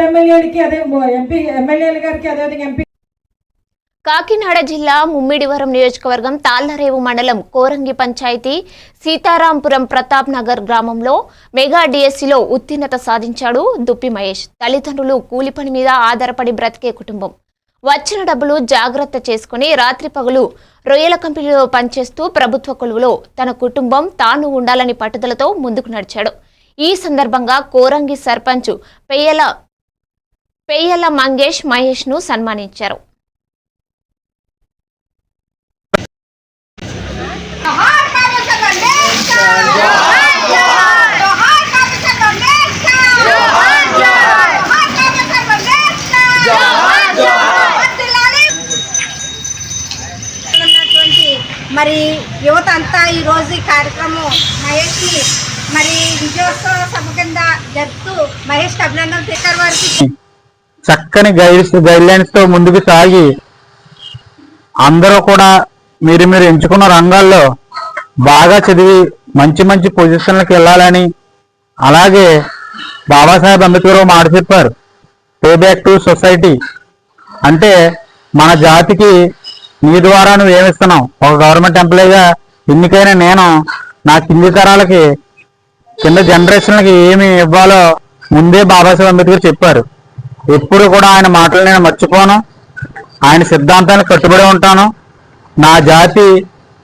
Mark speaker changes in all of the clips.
Speaker 1: ఎమ్మెల్యేలకి అదే ఎంపీ ఎమ్మెల్యేల గారికి అదేవిధంగా ఎంపీ
Speaker 2: కాకినాడ జిల్లా ముమ్మిడివరం నియోజకవర్గం తాళ్ళరేవు మండలం కోరంగి పంచాయతీ సీతారాంపురం ప్రతాప్ నగర్ గ్రామంలో మెగా డిఎస్సిలో ఉత్తీర్ణత సాధించాడు దుప్పి మహేష్. తల్లిదండ్రులు కూలి పని మీద ఆధారపడి బ్రతికే కుటుంబం. వచ్చిన డబ్బులు జాగ్రత్త చేసుకుని రాత్రి పగలు రొయ్యల కంపెనీలో పనిచేస్తూ ప్రభుత్వ కొలువులో తన కుటుంబం తాను ఉండాలని పట్టుదలతో ముందుకు నడిచాడు. ఈ సందర్భంగా కోరంగి సర్పంచ్ పెయ్యల పేయల మంగేష్ మహేష్ను సన్మానించారు
Speaker 3: మరి యువత అంతా ఈరోజు ఈ కార్యక్రమం మహేష్కి మరి విజయోత్సవ సభ కింద జరుపుతూ మహేష్కి అభినందనలు తెచ్చారు వారికి.
Speaker 4: చక్కని గైడ్స్ గైడ్ లైన్స్తో ముందుకు సాగి అందరూ కూడా మీరు మీరు ఎంచుకున్న రంగాల్లో బాగా చదివి మంచి మంచి పొజిషన్లకు వెళ్ళాలని అలాగే బాబాసాహెబ్ అంబేద్కర్ మాట చెప్పారు. పే బ్యాక్ టు సొసైటీ అంటే మన జాతికి నీ ద్వారా నువ్వు ఏమిస్తున్నావు ఒక గవర్నమెంట్ ఎంప్లాయీగా ఎన్నికైన నేను నా కింది తరాలకి కింద జనరేషన్లకి ఏమి ఇవ్వాలో ముందే బాబాసాహెబ్ అంబేద్కర్ చెప్పారు. ఎప్పుడు కూడా ఆయన మాటలు నేను మర్చిపోను. ఆయన సిద్ధాంతానికి కట్టుబడి ఉంటాను. నా జాతి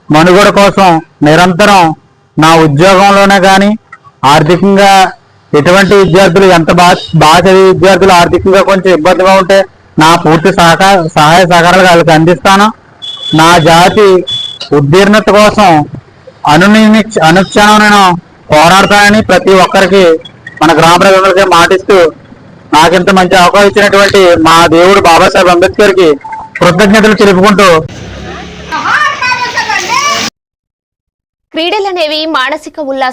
Speaker 4: మనుగడ కోసం నిరంతరం నా ఉద్యోగంలోనే కానీ ఆర్థికంగా ఎటువంటి విద్యార్థులు ఎంత బాగా బాగా చదివే విద్యార్థులు ఆర్థికంగా కొంచెం ఇబ్బందిగా ఉంటే నా పూర్తి సహకార సహాయ సహకారాలు వాళ్ళకి అందిస్తాను. నా జాతి ఉద్దీర్ణత కోసం అనుని అనుక్షణం నేను పోరాడతానని ప్రతి ఒక్కరికి మన గ్రామ ప్రజలకి మాటిస్తూ నాకింత మంచి అవకాశం ఇచ్చినటువంటి మా దేవుడు బాబాసాహెబ్ అంబేద్కర్కి కృతజ్ఞతలు తెలుపుకుంటూ
Speaker 2: క్రీడలనేవి మానసిక ఉల్లాసం